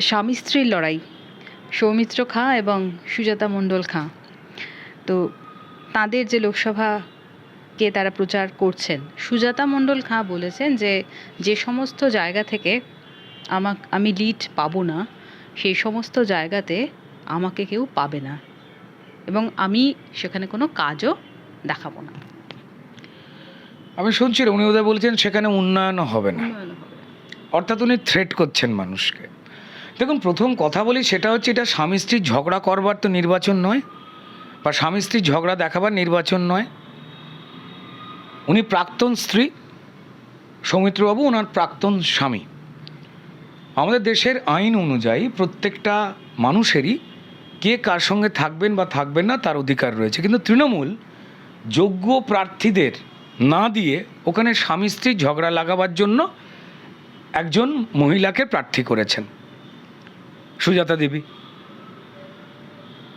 স্বামী স্ত্রীর লড়াই। সৌমিত্র খাঁ এবং সুজাতা মণ্ডল খাঁ। তো তাদের যে লোকসভাকে তারা প্রচার করছেন সুজাতা মণ্ডল খাঁ বলেছেন যে যে সমস্ত জায়গা থেকে আমাক আমি লিড পাবো না সেই সমস্ত জায়গাতে আমাকে কেউ পাবে না এবং আমি সেখানে কোনো কাজও দেখাবো না। আমি শুনছি উনি ওদের বলছেন সেখানে উন্নয়ন হবে না। অর্থাৎ উনি থ্রেট করছেন মানুষকে। দেখুন, প্রথম কথা বলি সেটা হচ্ছে এটা স্বামী স্ত্রীর ঝগড়া করবার তো নির্বাচন নয়, বা স্বামী স্ত্রীর ঝগড়া দেখাবার নির্বাচন নয়। উনি প্রাক্তন স্ত্রী, সৌমিত্রবাবু, ওনার প্রাক্তন স্বামী। আমাদের দেশের আইন অনুযায়ী প্রত্যেকটা মানুষেরই কে কার সঙ্গে থাকবেন বা থাকবেন না তার অধিকার রয়েছে। কিন্তু তৃণমূল যোগ্য প্রার্থীদের না দিয়ে ওখানে স্বামী স্ত্রীর ঝগড়া লাগাবার জন্য একজন মহিলাকে প্রার্থী করেছেন। সুজাতা দেবী।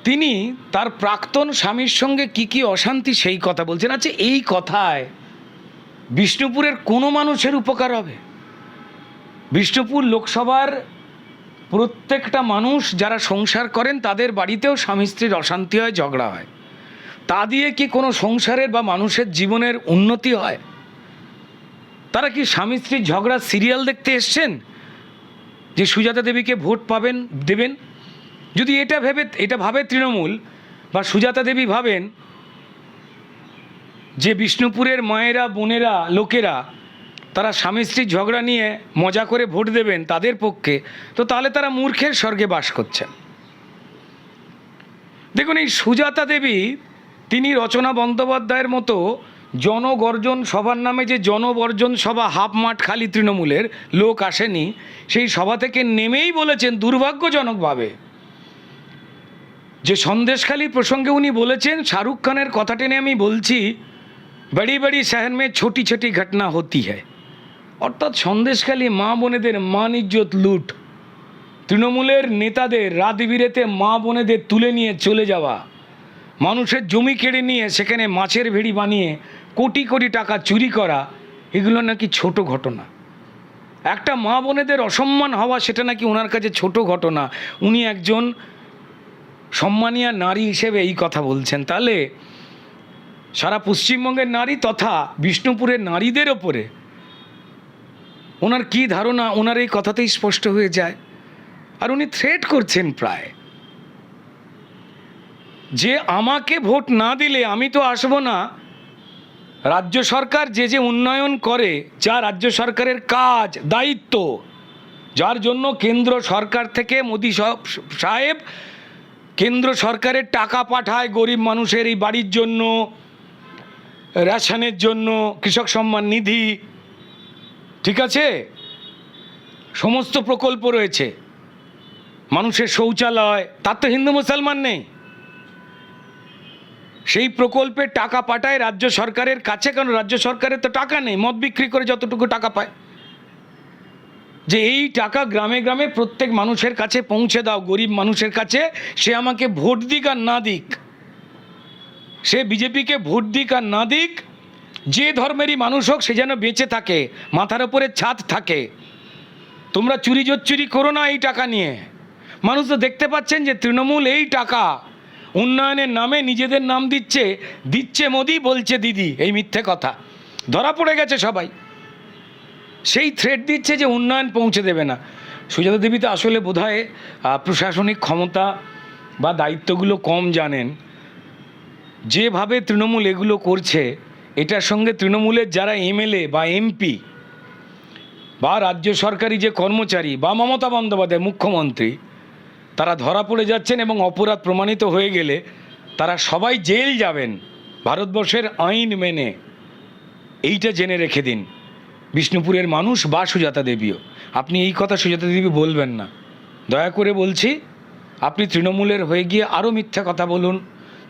তিনি তার প্রাক্তন স্বামীর সঙ্গে কি কি অশান্তি সেই কথা বলছেন। আচ্ছা এই কথায় বিষ্ণুপুরের কোনো মানুষের উপকার হবে? বিষ্ণুপুর লোকসভার প্রত্যেকটা মানুষ যারা সংসার করেন, তাদের বাড়িতেও স্বামী স্ত্রীর অশান্তি হয়, ঝগড়া হয়। তা দিয়ে কি কোনো সংসারের বা মানুষের জীবনের উন্নতি হয়? তারা কি স্বামী স্ত্রীর ঝগড়া সিরিয়াল দেখতে এসছেন? যে সুজাতা দেবীকে ভোট পাবেন, দেবেন, যদি এটা ভেবে, এটা ভাবে তৃণমূল বা সুজাতা দেবী ভাবেন যে বিষ্ণুপুরের মায়েরা, বোনেরা, লোকেরা তারা স্বামী স্ত্রীর ঝগড়া নিয়ে মজা করে ভোট দেবেন তাদের পক্ষে, তো তাহলে তারা মূর্খের স্বর্গে বাস করছেন। দেখুন এই সুজাতা দেবী, তিনি রচনা বন্দ্যোপাধ্যায়ের মতো জনগর্জন সভার নামে যে জনবর্জন সভা হাফ মাঠ খালি তৃণমূলের, লোক আসেনি, সেই সভা থেকে নেমেই বলেছেন দুর্ভাগ্যজনকভাবে। যে সন্দেশখালী প্রসঙ্গে উনি বলেছেন, শাহরুখ খানের কথা টেনে আমি বলছি, বড়ি বড়ি শহর মে ছোটি ছোটি ঘটনা হতি হয় অর্থাৎ সন্দেশখালী মা বোনেদের মান ইজ্জত লুট, তৃণমূলের নেতাদের রাত বিরেতে মা বোনেদের তুলে নিয়ে চলে যাওয়া, মানুষের জমি কেড়ে নিয়ে সেখানে মাছের ভেড়ি বানিয়ে কোটি কোটি টাকা চুরি করা, এগুলো নাকি ছোট ঘটনা। একটা মা বোনেদের অসম্মান হওয়া, সেটা নাকি ওনার কাছে ছোট ঘটনা। উনি একজন সম্মানীয় নারী হিসেবে এই কথা বলছেন। তাহলে সারা পশ্চিমবঙ্গের নারী তথা বিষ্ণুপুরের নারীদের ওপরে ওনার কি ধারণা, ওনার এই কথাতেই স্পষ্ট হয়ে যায়। আর উনি থ্রেট করছেন প্রায়। যে আমাকে ভোট না দিলে আমি তো আসব না রাজ্য সরকার যে যে উন্নয়ন করে, যা রাজ্য সরকারের কাজ, দায়িত্ব, যার জন্য কেন্দ্র সরকার থেকে মোদী সাহেব কেন্দ্র সরকারের টাকা পাঠায় গরিব মানুষের এই বাড়ির জন্য, রেশনের জন্য, কৃষক সম্মান নিধি, ঠিক আছে? সমস্ত প্রকল্প রয়েছে। মানুষের শৌচালয়, তার তো হিন্দু মুসলমান নেই। সেই প্রকল্পের টাকা পাঠায় রাজ্য সরকারের কাছে, কারণ রাজ্য সরকারের তো টাকা নেই, মদ বিক্রি করে যতটুকু টাকা পায়। যে এই টাকা গ্রামে গ্রামে প্রত্যেক মানুষের কাছে পৌঁছে দাও, গরিব মানুষের কাছে, সে আমাকে ভোট দিক আর না দিক। সে বিজেপিকে ভোট দিক আর না দিক, যে ধর্মেরই মানুষ হোক, সে যেন বেঁচে থাকে, মাথার ওপরে ছাদ থাকে। তোমরা চুরি জোচ্চুরি করো না এই টাকা নিয়ে। মানুষ তো দেখতে পাচ্ছেন যে তৃণমূল এই টাকা উন্নয়নের নামে নিজেদের নাম দিচ্ছে দিচ্ছে মোদি, বলছে দিদি। এই মিথ্যে কথা। ধরা পড়ে গেছে সবাই। সেই থ্রেট দিচ্ছে যে উন্নয়ন পৌঁছে দেবে না। সুজাতা দেবী তো আসলে বোধহয় প্রশাসনিক ক্ষমতা বা দায়িত্বগুলো কম জানেন। যেভাবে তৃণমূল এগুলো করছে, এটার সঙ্গে তৃণমূলের যারা এমএলএ বা এমপি বা রাজ্য সরকারি যে কর্মচারী বা মমতা বন্দ্যোপাধ্যায়, মুখ্যমন্ত্রী তারা ধরা পড়ে যাচ্ছেন এবং অপরাধ প্রমাণিত হয়ে গেলে তারা সবাই জেল যাবেন ভারতবর্ষের আইন মেনে। এইটা জেনে রেখে দিন। বিষ্ণুপুরের মানুষ বা সুজাতা দেবীও। আপনি এই কথা সুজাতা দেবী বলবেন না। দয়া করে বলছি, আপনি তৃণমূলের হয়ে গিয়ে আরও মিথ্যা কথা বলুন।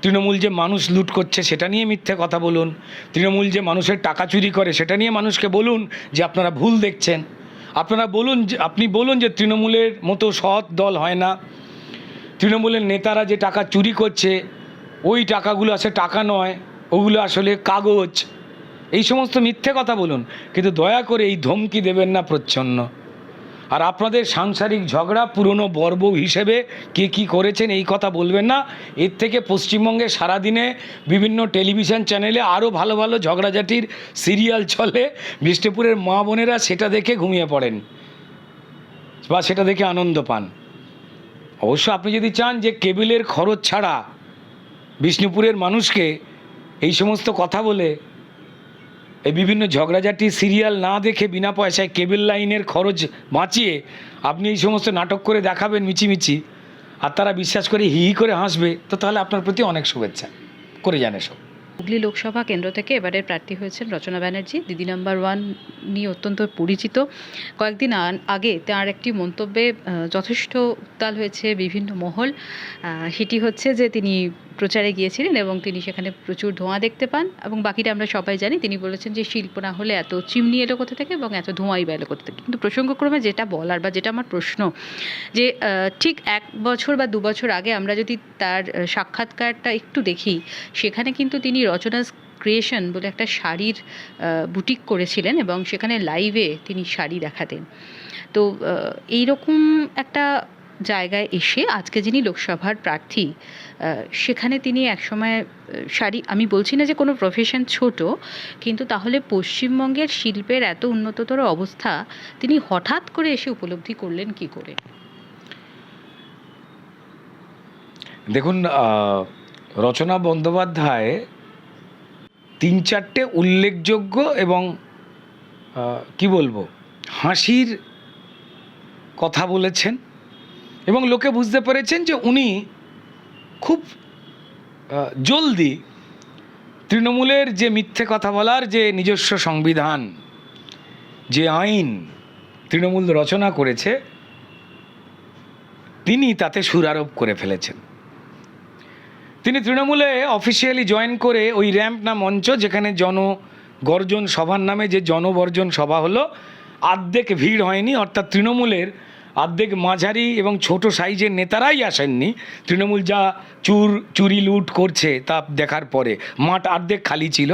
তৃণমূল যে মানুষ লুট করছে সেটা নিয়ে মিথ্যে কথা বলুন। তৃণমূল যে মানুষের টাকা চুরি করে সেটা নিয়ে মানুষকে বলুন যে আপনারা ভুল দেখছেন। আপনারা বলুন আপনি বলুন যে তৃণমূলের মতো সৎ দল হয় না। তৃণমূলের নেতারা যে টাকা চুরি করছে, ওই টাকাগুলো আসলে টাকা নয়, ওগুলো আসলে কাগজ। এই সমস্ত মিথ্যে কথা বলুন, কিন্তু দয়া করে এই ধমকি দেবেন না প্রচ্ছন্ন। আর আপনাদের সাংসারিক ঝগড়া পুরনো বর্ব হিসেবে কে কী করেছেন এই কথা বলবেন না। এর থেকে পশ্চিমবঙ্গে সারাদিনে বিভিন্ন টেলিভিশন চ্যানেলে আরও ভালো ভালো ঝগড়াঝাটির সিরিয়াল চলে। বিষ্ণুপুরের মা বোনেরা সেটা দেখে ঘুমিয়ে পড়েন বা সেটা দেখে আনন্দ পান। অবশ্য আপনি যদি চান যে কেবিলের খরচ ছাড়া বিষ্ণুপুরের মানুষকে এই সমস্ত কথা বলে এই বিভিন্ন ঝগড়াঝাটি সিরিয়াল না দেখে বিনা পয়সায় কেবিল লাইনের খরচ বাঁচিয়ে আপনি এই সমস্ত নাটক করে দেখাবেন মিচিমিচি আর তারা বিশ্বাস করে হি করে হাসবে, তো তাহলে আপনার প্রতি অনেক শুভেচ্ছা। করে জানে সব হুগলি লোকসভা কেন্দ্র থেকে এবারের প্রার্থী হয়েছেন রচনা ব্যানার্জি, দিদি নাম্বার ওয়ান নিয়ে অত্যন্ত পরিচিত। কয়েকদিন আগে তার একটি মন্তব্যে যথেষ্ট উত্তাল হয়েছে বিভিন্ন মহল। সেটি হচ্ছে যে তিনি প্রচারে গিয়েছিলেন এবং তিনি সেখানে প্রচুর ধোঁয়া দেখতে পান এবং বাকিটা আমরা সবাই জানি। তিনি বলেছেন যে শিল্প না হলে এত চিমনি এলো কোথা থেকে এবং এত ধোঁয়াই বা এলো কোথা থেকে। কিন্তু প্রসঙ্গক্রমে যেটা বলার বা যেটা আমার প্রশ্ন যে ঠিক এক বছর বা দু বছর আগে আমরা যদি তার সাক্ষাৎকারটা একটু দেখি, সেখানে কিন্তু তিনি রচনাস ক্রিয়েশন বলে একটা শাড়ির বুটিক করেছিলেন এবং সেখানে লাইভে তিনি শাড়ি দেখাতেন। তো এই রকম একটা জায়গায় এসে আজকে যিনি লোকসভার প্রার্থী সেখানে তিনি একসময় শাড়ি, আমি বলছি না যে কোনো প্রফেশন ছোট, কিন্তু তাহলে পশ্চিমবঙ্গের শিল্পের এত উন্নততর অবস্থা তিনি হঠাৎ করে এসে উপলব্ধি করলেন কি করে? দেখুন রচনা বন্দ্যোপাধ্যায় তিন চারটে উল্লেখযোগ্য এবং কি বলব, হাসির কথা বলেছেন এবং লোকে বুঝতে পেরেছেন যে উনি খুব জলদি তৃণমূলের যে মিথ্যে কথা বলার যে নিজস্ব সংবিধান, যে আইন তৃণমূল রচনা করেছে, তিনি তাতে সুরারোপ করে ফেলেছেন। তিনি তৃণমূলে অফিসিয়ালি জয়েন করে ওই র্যাম্প না মঞ্চ যেখানে জন গর্জন সভার নামে যে জনবর্জন সভা হলো, আর্ধেক ভিড় হয়নি। অর্থাৎ তৃণমূলের আর্ধেক মাঝারি এবং ছোট সাইজের নেতারাই আসেননি। তৃণমূল যা চুর, চুরি, লুট করছে তা দেখার পরে মাঠ আর্ধেক খালি ছিল।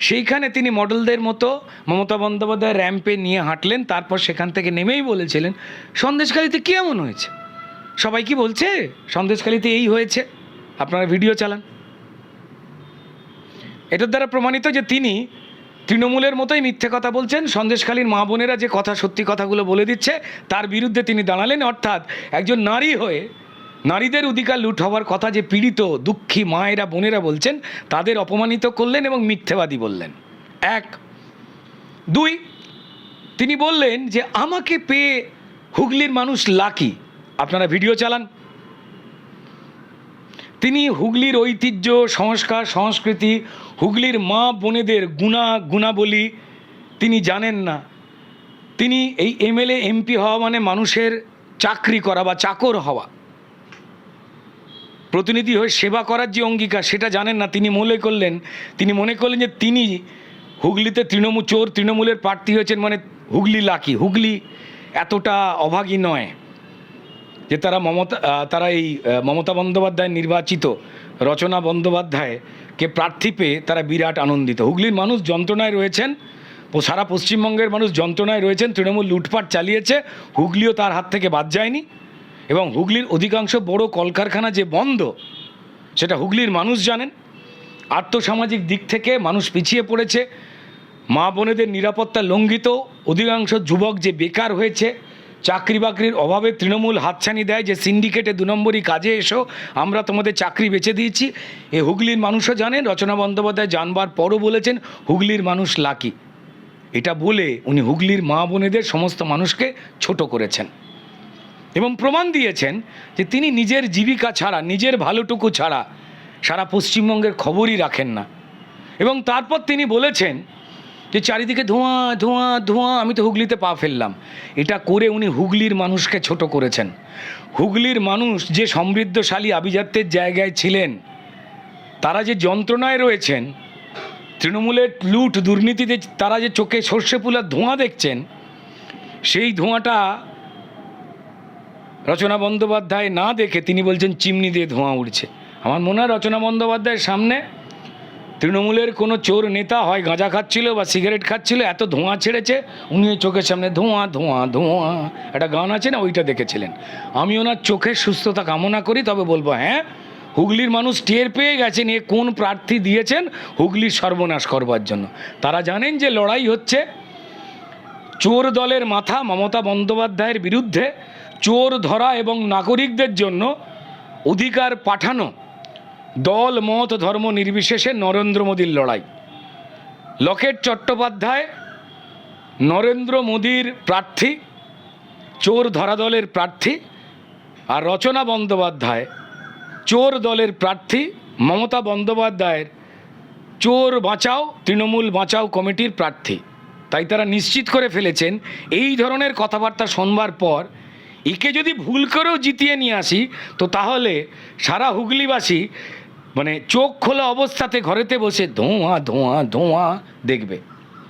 সেইখানে তিনি মডেলদের মতো মমতা বন্দ্যোপাধ্যায় র্যাম্পে নিয়ে হাঁটলেন, তারপর সেখান থেকে নেমেই বলেছিলেন, সন্দেশখালিতে কী এমন হয়েছে? সবাই কি বলছে? সন্দেশখালিতে এই হয়েছে? আপনারা ভিডিও চালান। এটার দ্বারা প্রমাণিত যে তিনি তৃণমূলের মতোই মিথ্যে কথা বলছেন, সন্দেশখালীর মা বোনেরা যে কথা, সত্যি কথাগুলো বলে দিচ্ছে, তার বিরুদ্ধে তিনি দাঁড়ালেন। অর্থাৎ একজন নারী হয়ে, নারীদের অধিকার লুট হওয়ার কথা যে পীড়িত, দুঃখী মায়েরা, বোনেরা বলছেন, তাদের অপমানিত করলেন এবং মিথ্যেবাদী বললেন। এক। দুই, তিনি বললেন যে, আমাকে পেয়ে হুগলির মানুষ লাকি। আপনারা ভিডিও চালান। তিনি হুগলির ঐতিহ্য, সংস্কার, সংস্কৃতি, হুগলির মা বোনেদের গুণা, গুণাবলী তিনি জানেন না। তিনি এই এমএলএ, এমপি হওয়া মানে মানুষের চাকরি করা বা চাকর হওয়া। প্রতিনিধি হয়ে সেবা করার যে অঙ্গীকার সেটা জানেন না। তিনি মনে করলেন, তিনি মনে করলেন যে তিনি হুগলিতে তৃণমূল চোর, তৃণমূলের প্রার্থী হয়েছেন মানে হুগলি লাকি। হুগলি এতটা অভাগী নয়। যে তারা মমতা তারা এই মমতা বন্দ্যোপাধ্যায় নির্বাচিত রচনা বন্দ্যোপাধ্যায়কে প্রার্থী পেয়ে তারা বিরাট আনন্দিত। হুগলির মানুষ যন্ত্রণায় রয়েছেন সারা পশ্চিমবঙ্গের মানুষ যন্ত্রণায় রয়েছেন, তৃণমূল লুটপাট চালিয়েছে, হুগলিও তার হাত থেকে বাদ যায়নি এবং হুগলির অধিকাংশ বড় কলকারখানা যে বন্ধ, সেটা হুগলির মানুষ জানেন। আর্থসামাজিক দিক থেকে মানুষ পিছিয়ে পড়েছে, মা বোনেদের নিরাপত্তা লঙ্ঘিত, অধিকাংশ যুবক যে বেকার হয়েছে চাকরি বাকরির অভাবে তৃণমূল হাতছানি দেয় যে সিন্ডিকেটে দু নম্বরই কাজে এসো, আমরা তোমাদের চাকরি বেছে দিয়েছি। এ হুগলির মানুষও জানেন, রচনা বন্দ্যোপাধ্যায় জানবার পরও বলেছেন, হুগলির মানুষ লাকি। এটা বলে উনি হুগলির মা বোনেদের সমস্ত মানুষকে ছোট করেছেন। এবং প্রমাণ দিয়েছেন যে তিনি নিজের জীবিকা ছাড়া, নিজের ভালোটুকু ছাড়া সারা পশ্চিমবঙ্গের খবরই রাখেন না। এবং তারপর তিনি বলেছেন যে চারিদিকে ধোঁয়া ধোঁয়া ধোঁয়া, আমি তো হুগলিতে পা ফেললাম। এটা করে উনি হুগলির মানুষকে ছোট করেছেন। হুগলির মানুষ যে সমৃদ্ধশালী আভিজাত্যের জায়গায় ছিলেন, তারা যে যন্ত্রণায় রয়েছেন, তৃণমূলের লুট দুর্নীতিতে তারা যে চোখে সর্ষে ফুলার ধোঁয়া দেখছেন, সেই ধোঁয়াটা রচনা বন্দ্যোপাধ্যায় না দেখে তিনি বলছেন, চিমনি দিয়ে ধোঁয়া উড়ছে। আমার মনে হয় রচনা বন্দ্যোপাধ্যায়ের সামনে তৃণমূলের কোনো চোর নেতা হয়, গাঁজা খাচ্ছিল বা সিগারেট খাচ্ছিল, এত ধোঁয়া ছেড়েছে, উনি চোখের সামনে ধোঁয়া ধোঁয়া ধোঁয়া, একটা গান আছে না, ওইটা দেখেছিলেন। আমি ওনার চোখের সুস্থতা কামনা করি, তবে বলব হ্যাঁ হুগলির মানুষ টের পেয়ে গেছেন এ কোন প্রার্থী দিয়েছেন হুগলির সর্বনাশ করবার জন্য। তারা জানেন যে লড়াই হচ্ছে, চোর দলের মাথা মমতা বন্দ্যোপাধ্যায়ের বিরুদ্ধে, চোর ধরা এবং নাগরিকদের জন্য অধিকার পাঠানো দল, মত, ধর্ম নির্বিশেষে নরেন্দ্র মোদীর লড়াই। লকেট চট্টোপাধ্যায়, নরেন্দ্র মোদীর প্রার্থী, চোর ধরা দলের প্রার্থী আর রচনা বন্দ্যোপাধ্যায়, চোর দলের প্রার্থী মমতা বন্দ্যোপাধ্যায়ের চোর বাঁচাও, তৃণমূল বাঁচাও কমিটির প্রার্থী। তাই তারা নিশ্চিত করে ফেলেছেন, এই ধরনের কথাবার্তা শোনবার পর একে যদি ভুল করেও জিতিয়ে নিয়ে আসি, তো তাহলে সারা হুগলিবাসী মানে চোখ খোলা অবস্থাতে ঘরেতে বসে ধোঁয়া ধোঁয়া ধোঁয়া দেখবে।